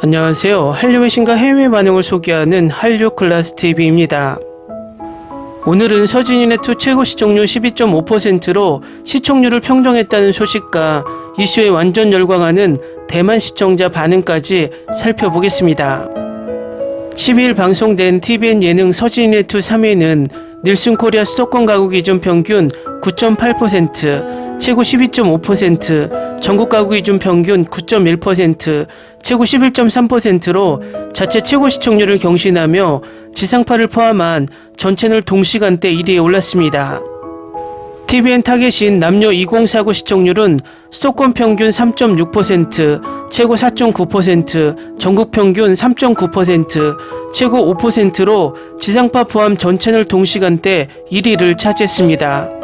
안녕하세요. 한류 외신과 해외 반응을 소개하는 한류 클라스 TV입니다. 오늘은 서진인의 투 최고 시청률 12.5%로 시청률을 평정했다는 소식과 이슈에 완전 열광하는 대만 시청자 반응까지 살펴보겠습니다. 12일 방송된 TVN 예능 서진인의 투 3회는 닐슨 코리아 수도권 가구 기준 평균 9.8%, 최고 12.5%, 전국 가구 기준 평균 9.1%, 최고 11.3%로 자체 최고 시청률을 경신하며 지상파를 포함한 전 채널 동시간대 1위에 올랐습니다. TVN 타겟인 남녀 2049 시청률은 수도권 평균 3.6%, 최고 4.9%, 전국 평균 3.9%, 최고 5%로 지상파 포함 전 채널 동시간대 1위를 차지했습니다.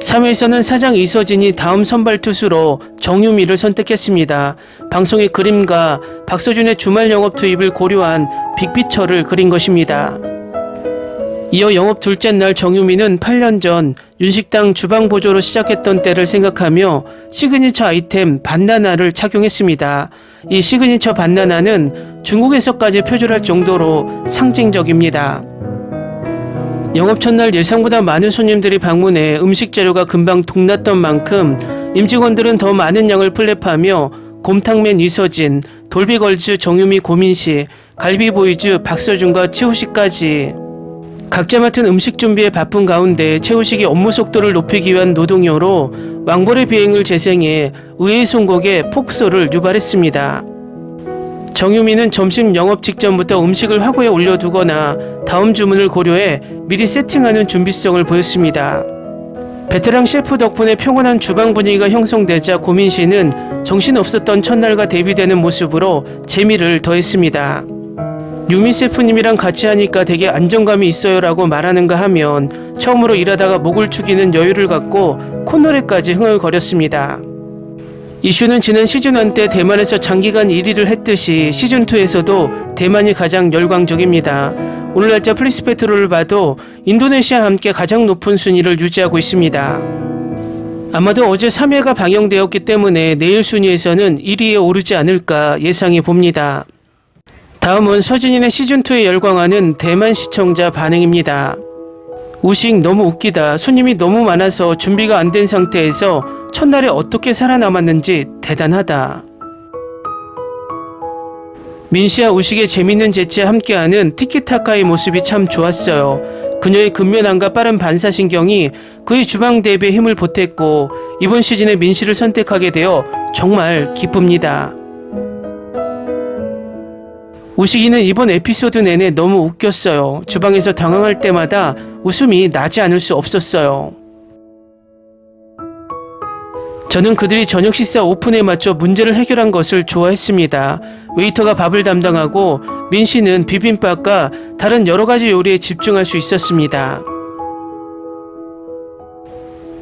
3회에서는 사장 이서진이 다음 선발 투수로 정유미를 선택했습니다. 방송의 그림과 박서준의 주말 영업 투입을 고려한 빅피처를 그린 것입니다. 이어 영업 둘째 날 정유미는 8년 전 윤식당 주방 보조로 시작했던 때를 생각하며 시그니처 아이템 반나나를 착용했습니다. 이 시그니처 반나나는 중국에서까지 표절할 정도로 상징적입니다. 영업 첫날 예상보다 많은 손님들이 방문해 음식 재료가 금방 동났던 만큼 임직원들은 더 많은 양을 플랩하며 곰탕맨 이서진, 돌비걸즈 정유미 고민씨, 갈비보이즈 박서준과 최우식까지 각자 맡은 음식 준비에 바쁜 가운데 최우식이 업무 속도를 높이기 위한 노동요로 왕벌의 비행을 재생해 의회 송곡에 폭소를 유발했습니다. 정유미는 점심 영업 직전부터 음식을 화구에 올려두거나 다음 주문을 고려해 미리 세팅하는 준비성을 보였습니다. 베테랑 셰프 덕분에 평온한 주방 분위기가 형성되자 고민 씨는 정신없었던 첫날과 대비되는 모습으로 재미를 더했습니다. 유미 셰프님이랑 같이 하니까 되게 안정감이 있어요라고 말하는가 하면 처음으로 일하다가 목을 축이는 여유를 갖고 콧노래까지 흥얼거렸습니다. 이슈는 지난 시즌 1 때 대만에서 장기간 1위를 했듯이 시즌2에서도 대만이 가장 열광적입니다. 오늘 날짜 플리스페트로를 봐도 인도네시아와 함께 가장 높은 순위를 유지하고 있습니다. 아마도 어제 3회가 방영되었기 때문에 내일 순위에서는 1위에 오르지 않을까 예상해 봅니다. 다음은 서진인의 시즌2에 열광하는 대만 시청자 반응입니다. 우식 너무 웃기다. 손님이 너무 많아서 준비가 안 된 상태에서 첫날에 어떻게 살아남았는지 대단하다. 민씨와 우식의 재밌는 재치에 함께하는 티키타카의 모습이 참 좋았어요. 그녀의 근면함과 빠른 반사신경이 그의 주방 대비에 힘을 보탰고 이번 시즌에 민씨를 선택하게 되어 정말 기쁩니다. 우식이는 이번 에피소드 내내 너무 웃겼어요. 주방에서 당황할 때마다 웃음이 나지 않을 수 없었어요. 저는 그들이 저녁 식사 오픈에 맞춰 문제를 해결한 것을 좋아했습니다. 웨이터가 밥을 담당하고 민 씨는 비빔밥과 다른 여러 가지 요리에 집중할 수 있었습니다.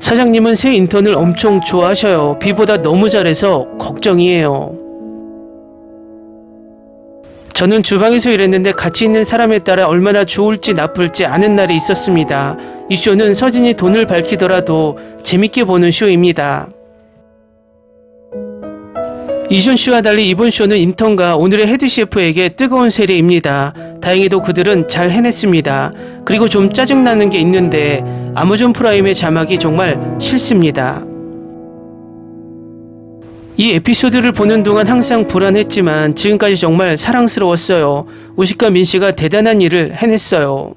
사장님은 새 인턴을 엄청 좋아하셔요. 비보다 너무 잘해서 걱정이에요. 저는 주방에서 일했는데 같이 있는 사람에 따라 얼마나 좋을지 나쁠지 아는 날이 있었습니다. 이 쇼는 서진이 돈을 밝히더라도 재밌게 보는 쇼입니다. 이전 쇼와 달리 이번 쇼는 인턴과 오늘의 헤드 셰프에게 뜨거운 세례입니다. 다행히도 그들은 잘 해냈습니다. 그리고 좀 짜증나는 게 있는데 아마존 프라임의 자막이 정말 싫습니다. 이 에피소드를 보는 동안 항상 불안했지만 지금까지 정말 사랑스러웠어요. 우식과 민씨가 대단한 일을 해냈어요.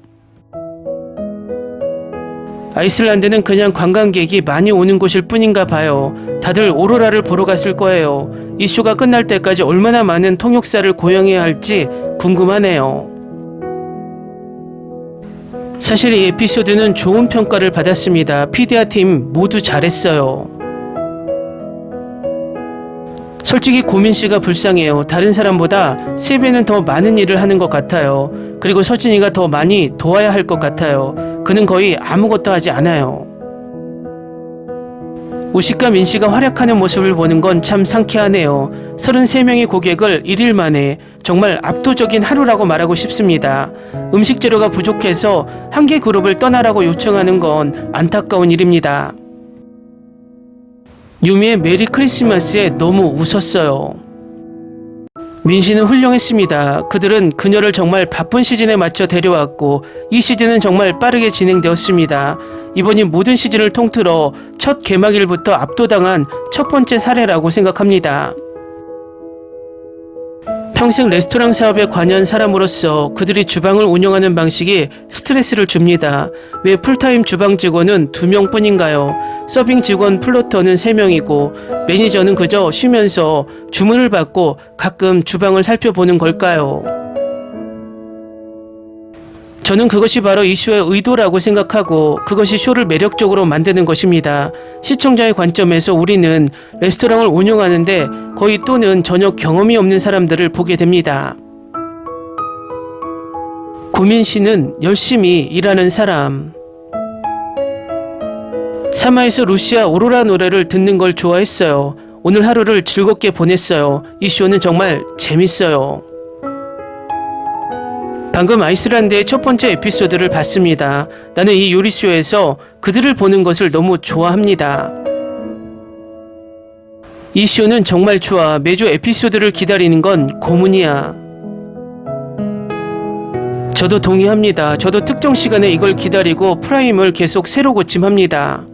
아이슬란드는 그냥 관광객이 많이 오는 곳일 뿐인가 봐요. 다들 오로라를 보러 갔을 거예요. 이 쇼가 끝날 때까지 얼마나 많은 통역사를 고용해야 할지 궁금하네요. 사실 이 에피소드는 좋은 평가를 받았습니다. 피디아 팀 모두 잘했어요. 솔직히 고민 씨가 불쌍해요. 다른 사람보다 3배는 더 많은 일을 하는 것 같아요. 그리고 서진이가 더 많이 도와야 할 것 같아요. 그는 거의 아무것도 하지 않아요. 우식과 민 씨가 활약하는 모습을 보는 건 참 상쾌하네요. 33명의 고객을 1일 만에 정말 압도적인 하루라고 말하고 싶습니다. 음식 재료가 부족해서 한 개 그룹을 떠나라고 요청하는 건 안타까운 일입니다. 유미의 메리 크리스마스에 너무 웃었어요. 민씨는 훌륭했습니다. 그들은 그녀를 정말 바쁜 시즌에 맞춰 데려왔고 이 시즌은 정말 빠르게 진행되었습니다. 이번이 모든 시즌을 통틀어 첫 개막일부터 압도당한 첫 번째 사례라고 생각합니다. 평생 레스토랑 사업에 관여한 사람으로서 그들이 주방을 운영하는 방식이 스트레스를 줍니다. 왜 풀타임 주방 직원은 두 명뿐인가요? 서빙 직원 플로터는 세 명이고 매니저는 그저 쉬면서 주문을 받고 가끔 주방을 살펴보는 걸까요? 저는 그것이 바로 이 쇼의 의도라고 생각하고 그것이 쇼를 매력적으로 만드는 것입니다. 시청자의 관점에서 우리는 레스토랑을 운영하는데 거의 또는 전혀 경험이 없는 사람들을 보게 됩니다. 고민 씨는 열심히 일하는 사람. 사마에서 루시아 오로라 노래를 듣는 걸 좋아했어요. 오늘 하루를 즐겁게 보냈어요. 이 쇼는 정말 재밌어요. 방금 아이슬란드의 첫 번째 에피소드를 봤습니다. 나는 이 요리쇼에서 그들을 보는 것을 너무 좋아합니다. 이 쇼는 정말 좋아. 매주 에피소드를 기다리는 건 고문이야. 저도 동의합니다. 저도 특정 시간에 이걸 기다리고 프라임을 계속 새로 고침합니다.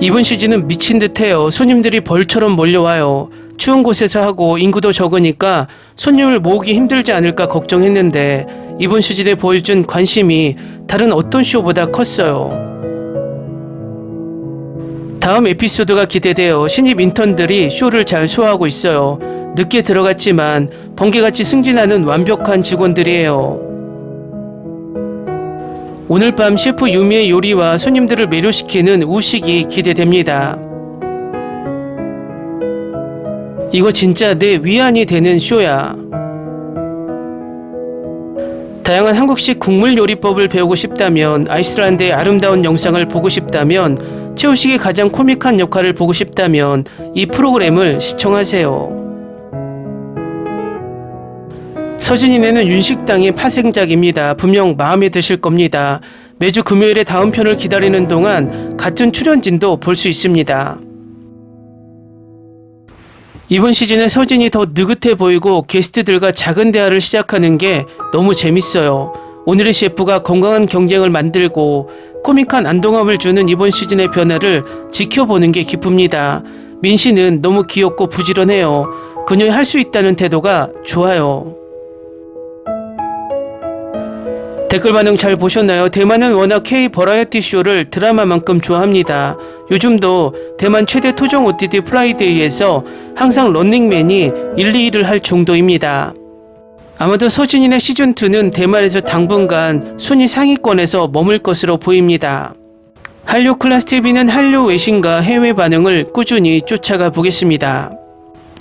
이번 시즌은 미친 듯해요. 손님들이 벌처럼 몰려와요. 추운 곳에서 하고 인구도 적으니까 손님을 모으기 힘들지 않을까 걱정했는데 이번 시즌에 보여준 관심이 다른 어떤 쇼보다 컸어요. 다음 에피소드가 기대되어 신입 인턴들이 쇼를 잘 소화하고 있어요. 늦게 들어갔지만 번개같이 승진하는 완벽한 직원들이에요. 오늘 밤 셰프 유미의 요리와 손님들을 매료시키는 우식이 기대됩니다. 이거 진짜 내 위안이 되는 쇼야. 다양한 한국식 국물 요리법을 배우고 싶다면, 아이슬란드의 아름다운 영상을 보고 싶다면, 채우식이 가장 코믹한 역할을 보고 싶다면, 이 프로그램을 시청하세요. 서진이네는 윤식당의 파생작입니다. 분명 마음에 드실 겁니다. 매주 금요일에 다음 편을 기다리는 동안 같은 출연진도 볼 수 있습니다. 이번 시즌에 서진이 더 느긋해 보이고 게스트들과 작은 대화를 시작하는 게 너무 재밌어요. 오늘의 셰프가 건강한 경쟁을 만들고 코믹한 안동함을 주는 이번 시즌의 변화를 지켜보는 게 기쁩니다. 민 씨는 너무 귀엽고 부지런해요. 그녀의 할 수 있다는 태도가 좋아요. 댓글 반응 잘 보셨나요? 대만은 워낙 K 버라이어티 쇼를 드라마만큼 좋아합니다. 요즘도 대만 최대 토종 OTT 플라이데이에서 항상 런닝맨이 1, 2위를 할 정도입니다. 아마도 서진인의 시즌2는 대만에서 당분간 순위 상위권에서 머물 것으로 보입니다. 한류 클래스 TV는 한류 외신과 해외 반응을 꾸준히 쫓아가 보겠습니다.